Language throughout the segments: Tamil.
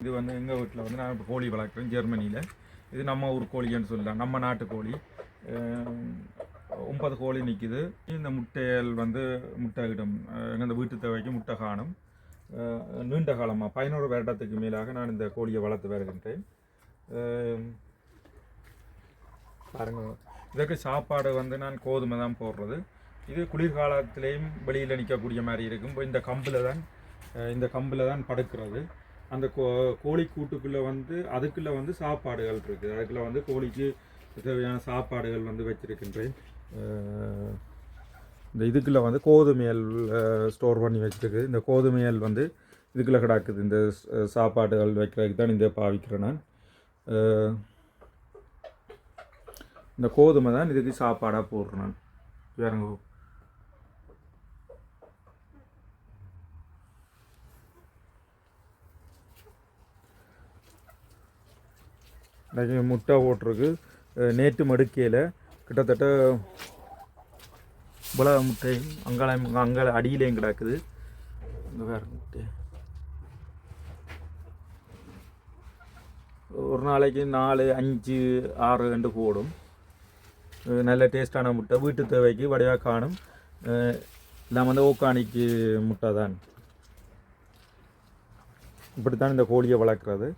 இது வந்து எங்கள் வீட்டில் வந்து நான் இப்போ கோழி வளர்க்குறேன் ஜெர்மனியில். இது நம்ம ஊர் கோழின்னு சொல்லலாம் நம்ம நாட்டு கோழி. ஒன்பது கோழி நிற்கிது இந்த முட்டைகள் வந்து முட்டைகிடும் எங்கள் இந்த வீட்டு தேவைக்கு முட்டை காணும். நீண்ட காலமாக பதினோரு வருடத்துக்கு மேலாக நான் இந்த கோழியை வளர்த்து வருகின்றேன். பாருங்கள் பாருங்க. இதற்கு சாப்பாடு வந்து நான் கோதுமை தான் போடுறது. இது குளிர்காலத்திலையும் வெளியில் நிற்கக்கூடிய மாதிரி இருக்கும். இந்த கம்பில் தான் இந்த கம்பில் தான் படுக்கிறது. அந்த கோ கோழி கூட்டுக்குள்ளே வந்து அதுக்குள்ளே வந்து சாப்பாடுகள் இருக்குது அதுக்குள்ளே வந்து கோழிக்கு தேவையான சாப்பாடுகள் வந்து வச்சுருக்கின்றேன். இந்த இதுக்குள்ளே வந்து கோதுமையல் ஸ்டோர் பண்ணி வச்சுருக்குது இந்த கோதுமையல் வந்து இதுக்குள்ளே கிடக்குது. இந்த சாப்பாடுகள் வைக்கிறதுக்கு தான் இந்த பாவிக்கிறேன் நான். இந்த கோதுமை தான் இதுக்கு சாப்பாடாக போடுறேன் நான். வேறங்க இன்னைக்கு முட்டை போட்டிருக்கு நேற்று மடுக்கையில் கிட்டத்தட்ட இவ்வளோ முட்டை அங்கால அங்காள அடியிலேயும் கிடக்குது. இந்த வேறு முட்டை. ஒரு நாளைக்கு நாலு அஞ்சு ஆறு ரெண்டு போடும். நல்ல டேஸ்டான முட்டை. வீட்டு தேவைக்கு வடிவாக காணும். நம்ம வந்து ஓக்கானிக்கு முட்டை தான். இப்படித்தான் இந்த கோழியை வளர்க்குறது.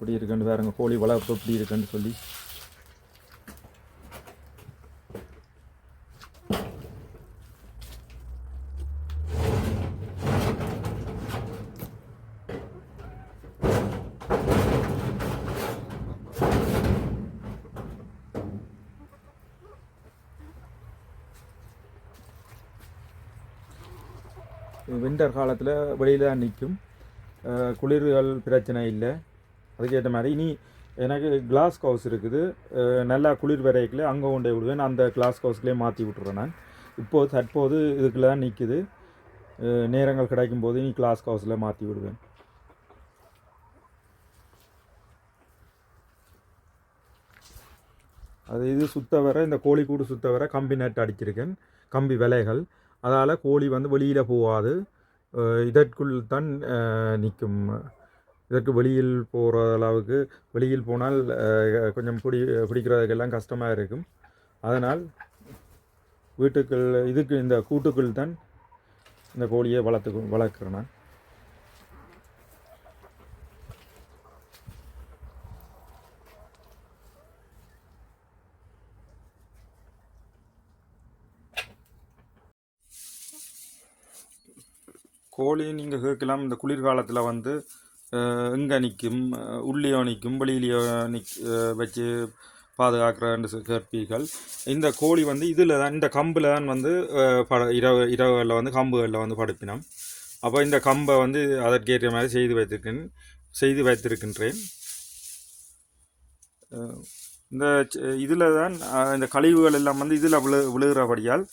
எப்படி இருக்குன்னு வேறுங்க கோழி வளர்ப்பு எப்படி இருக்குன்னு சொல்லி. வின்டர் காலத்தில் வெளியில் நிற்கும். குளிர்கள் பிரச்சனை இல்லை. அதுக்கேற்ற மாதிரி இனி எனக்கு கிளாஸ் ஹவுஸ் இருக்குது. நல்லா குளிர் வரைக்குள்ள அங்கே கொண்டே விடுவேன். அந்த கிளாஸ் ஹவுஸ்லேயே மாற்றி விட்டுறேன் நான். இப்போது தற்போது இதுக்குள்ள தான் நிற்குது நேரங்கள் கிடைக்கும் போது இனி கிளாஸ் ஹவுஸில் மாற்றி விடுவேன். அது இது சுத்த வர இந்த கோழி கூடு சுத்த வர கம்பி நட்டு அடிச்சிருக்கேன். கம்பி விலைகள். அதால் கோழி வந்து வெளியில் போகாது. இதற்குள் தான் நிற்கும் இதற்கு வெளியில் போகிற அளவுக்கு வெளியில் போனால் கொஞ்சம் பிடி பிடிக்கிறதுக்கெல்லாம் கஷ்டமாக இருக்கும். அதனால் வீட்டுக்குள் இதுக்கு இந்த கூட்டுக்குள் தான் இந்த கோழியை வளர்த்து வளர்க்குறேன் நான். கோழி நீங்கள் கேட்கலாம் இந்த குளிர்காலத்தில் வந்து எங்கே நிற்கும் உள்ளியோ நிற்கும் வெளியிலையோ நிக் வச்சு பாதுகாக்கிறன்னு கேட்பீர்கள். இந்த கோழி வந்து இதில் தான் இந்த கம்பில் தான் வந்து பட இரவு இரவுகளில் வந்து கம்புகளில் வந்து படுப்பினோம். அப்போ இந்த கம்பை வந்து அதற்கேற்ற மாதிரி செய்து வைத்திருக்கேன் செய்து வைத்திருக்கின்றேன். இந்த இதில் தான் இந்த கழிவுகள் எல்லாம் வந்து இதில் விழு விழுகிறபடியால்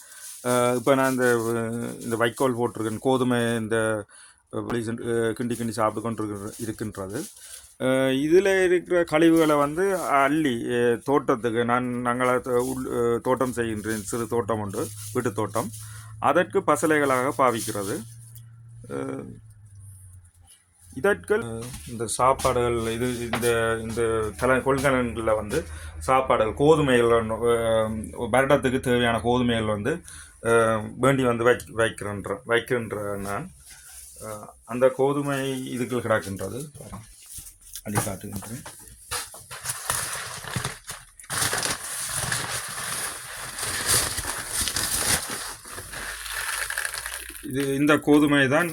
இப்போ நான் இந்த இந்த வைக்கோல் போட்டிருக்கேன் கோதுமை இந்த கிண்டி கிண்டி சாப்பிட்டு கொண்டு இருக்கின்றது. இதில் இருக்கிற கழிவுகளை வந்து அள்ளி தோட்டத்துக்கு நான் நாங்கள் உள் தோட்டம் செய்கின்றேன். சிறு தோட்டம் உண்டு வீட்டு தோட்டம். அதற்கு பசலைகளாக பாவிக்கிறது. இதற்கு இந்த சாப்பாடுகள் இது இந்த இந்த கல கொள்கலன்களில் வந்து சாப்பாடுகள் கோதுமைகள் வருடத்துக்கு தேவையான கோதுமைகள் வந்து வேண்டி வந்து வைக் வைக்கின்ற வைக்கின்ற நான். அந்த கோதுமை இதுக்குள் கிடக்கின்றது. அடி காட்டுகின்றேன். இது இந்த கோதுமை தான்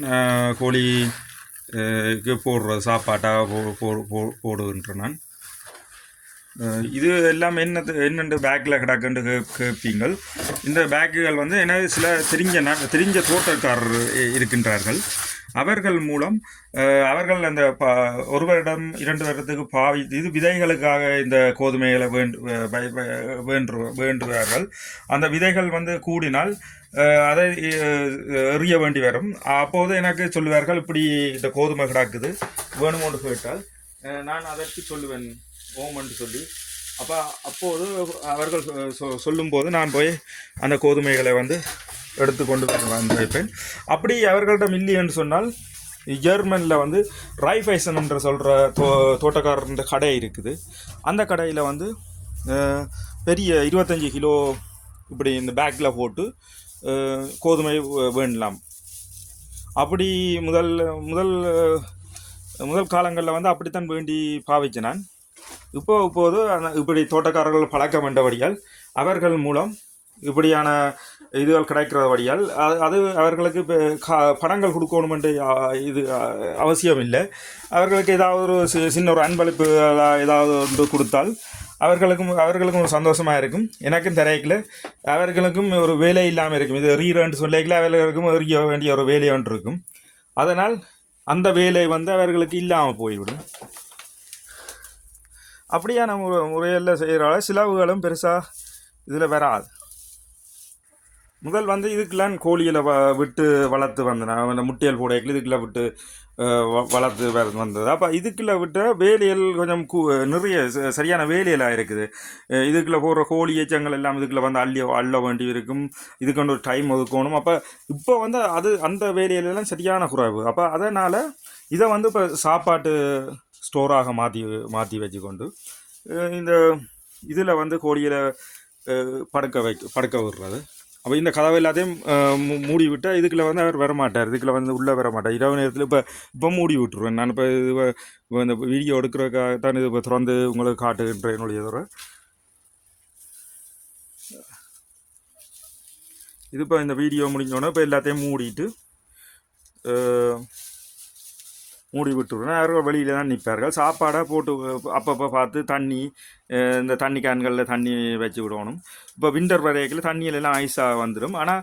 கோழிக்கு கோழி போடுற சாப்பாட்டாக போ போடுகின்ற நான் இது எல்லாம் என்னது என்னென்று பேக்கில் கிடக்குன்னு கே கேட்பீங்கள். இந்த பேக்குகள் வந்து எனக்கு சில தெரிஞ்ச ந- தெரிஞ்ச தோட்டக்காரர் இருக்கின்றார்கள். அவர்கள் மூலம் அவர்கள் அந்த ப ஒரு வருடம் இரண்டு வருடத்துக்கு பாவி இது விதைகளுக்காக இந்த கோதுமைகளை வேண்டு வேண்டு வேண்டுவார்கள். அந்த விதைகள் வந்து கூடினால் அதை எறிய வேண்டி வரும். அப்போது எனக்கு சொல்லுவார்கள் இப்படி இந்த கோதுமை கிடக்குது வேணுமோன்னு கேட்டால் நான் அதற்கு சொல்லுவேன். ஓமன்ட்டு சொல்லி. அப்போ அப்போது அவர்கள் சொ- சொல்லும்போது நான் போய் அந்த கோதுமைகளை வந்து எடுத்து கொண்டு வந்திருப்பேன். அப்படி அவர்களிடம் இல்லைன்னு சொன்னால் ஜெர்மனில் வந்து ரைஃபைசன் என்று சொல்கிற தோ தோட்டக்காரர் கடை இருக்குது. அந்த கடையில் வந்து பெரிய இருபத்தஞ்சி கிலோ இப்படி இந்த பேக்கில் போட்டு கோதுமை வேண்டலாம். அப்படி முதல் முதல் முதல் காலங்களில் வந்து அப்படித்தான் வேண்டி பாவிச்சேன் நான் இப்போ இப்போது அந்த- இப்படி தோட்டக்காரர்கள் பழக்கம் என்றபடியால் அவர்கள் மூலம் இப்படியான இதுகள் கிடைக்கிறபடியால் அது அது அவர்களுக்கு இப்போ கா பணங்கள் கொடுக்கணும் என்று இது அவசியம் இல்லை. அவர்களுக்கு ஏதாவது ஒரு சி- சின்ன ஒரு அன்பளிப்பு ஏதாவது ஒன்று கொடுத்தால் அவர்களுக்கும் அவர்களுக்கும் ஒரு சந்தோஷமாக இருக்கும். எனக்கும் தெரியல அவர்களுக்கும் ஒரு வேலை இல்லாமல் இருக்கும். இது ரீரன்ட்டு சொல்லிக்கல அவர்களுக்கும் எறிய வேண்டிய ஒரு வேலை ஒன்று இருக்கும். அதனால் அந்த வேலை வந்து அவர்களுக்கு இல்லாமல் போய்விடும். அப்படியான முறை முறையில் செய்கிறால சிலவுகளும் பெருசாக இதில் வராது. முதல் வந்து இதுக்கெல்லாம் கோழியில் வ விட்டு வளர்த்து வந்தேன் அந்த முட்டையல் போடையில் இதுக்குள்ள விட்டு வ- வளர்த்து வந்தது. அப்போ இதுக்குள்ள விட்ட வேலியல் கொஞ்சம் கூ நிறைய ச- சரியான வேலியலாக இருக்குது. இதுக்குள்ளே போடுற கோழி எச்சங்கள் எல்லாம் இதுக்குள்ள வந்து அள்ளி அள்ள வேண்டி இருக்கும். இதுக்கொண்டு ஒரு டைம் ஒதுக்கணும். அப்போ இப்போ வந்து அது அந்த வேலியலெல்லாம் சரியான குறைவு. அப்போ அதனால் இதை வந்து இப்போ சாப்பாட்டு ஸ்டோராக மாற்றி மாற்றி வச்சுக்கொண்டு இந்த இதில் வந்து கோழியில் படுக்க வைக்க படுக்க விடுறது. அப்போ இந்த கதவை எல்லாத்தையும் மூ- மூடி விட்டால் இதுக்குள்ள வந்து அவர் வரமாட்டார். இதுக்குள்ள வந்து உள்ளே வரமாட்டார். இரவு நேரத்தில் இப்போ இப்போ மூடி விட்டுருவேன். நான் இப்போ இது இந்த வீடியோ எடுக்கிறதுக்காக தான் இது இப்போ திறந்து உங்களுக்கு காட்டுகின்ற என்னுடைய தவிர. இது இப்போ இந்த வீடியோ முடிஞ்சோடனே இப்போ எல்லாத்தையும் மூடிட்டு மூடி விட்டுருவேன் யாரும் வெளியில் தான் நிற்பார்கள் சாப்பாடாக போட்டு அப்பப்போ பார்த்து தண்ணி இந்த தண்ணி கேன்களில் தண்ணி வச்சு விடணும். இப்போ விண்டர் வரைக்கில் தண்ணியில எல்லாம் ஐஸாக வந்துடும் ஆனால்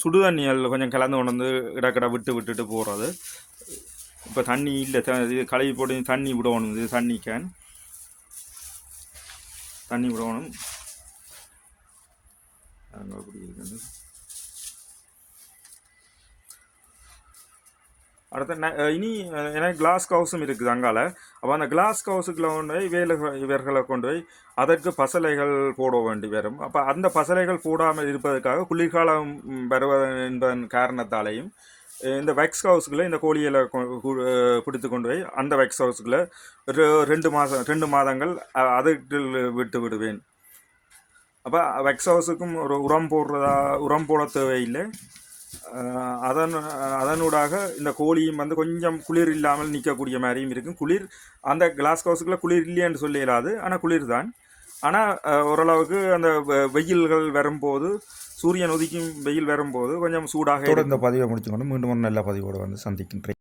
சுடு தண்ணிகள் கொஞ்சம் கலந்து கொண்டு வந்து இடக்கடை விட்டு விட்டுட்டு போகிறது இப்போ தண்ணி இல்லை. த இது கழுவி போட்டு தண்ணி விடணும். இது தண்ணி கேன் தண்ணி விடணும். அங்கே அப்படி இருக்குது. அடுத்த இனி ஏன்னா கிளாஸ் கவுஸும் இருக்குது அங்கால. அப்போ அந்த கிளாஸ் கவுஸுக்குள்ள கொண்டு போய் வேலை இவர்களை கொண்டு போய் அதற்கு பசலைகள் போட வேண்டி வரும். அப்போ அந்த பசலைகள் போடாமல் இருப்பதற்காக குளிர்காலம் வருவது என்பதன் காரணத்தாலேயும் இந்த வெக்ஸ் ஹவுஸுக்குள்ளே இந்த கோழிகளை கொ- கு- பிடித்து கொண்டு போய் அந்த வெக்ஸ் ஹவுஸுக்குள்ளே ரெண்டு மாதம் ரெண்டு மாதங்கள் அதற்கு விட்டு விடுவேன். அப்போ வெக்ஸ் ஹவுஸுக்கும் ஒரு உரம் போடுறதா உரம் போட தேவையில்லை. அதன் அதனூடாக இந்த கோழியும் வந்து கொஞ்சம் குளிர் இல்லாமல் நிற்கக்கூடிய மாதிரியும் இருக்கும். குளிர் அந்த கிளாஸ் ஹவுஸுக்குள்ள குளிர் இல்லைன்னு சொல்ல இயலாது. ஆனால் குளிர் தான். ஆனால் ஓரளவுக்கு அந்த வெயில்கள் வரும்போது சூரியன் உதிக்கும் வெயில் வரும்போது கொஞ்சம் சூடாக தொடர்ந்து பதிவை முடிச்சுக்கொண்டு மீண்டும் ஒரு நல்ல பதிவோடு வந்து சந்திக்கின்றேன்.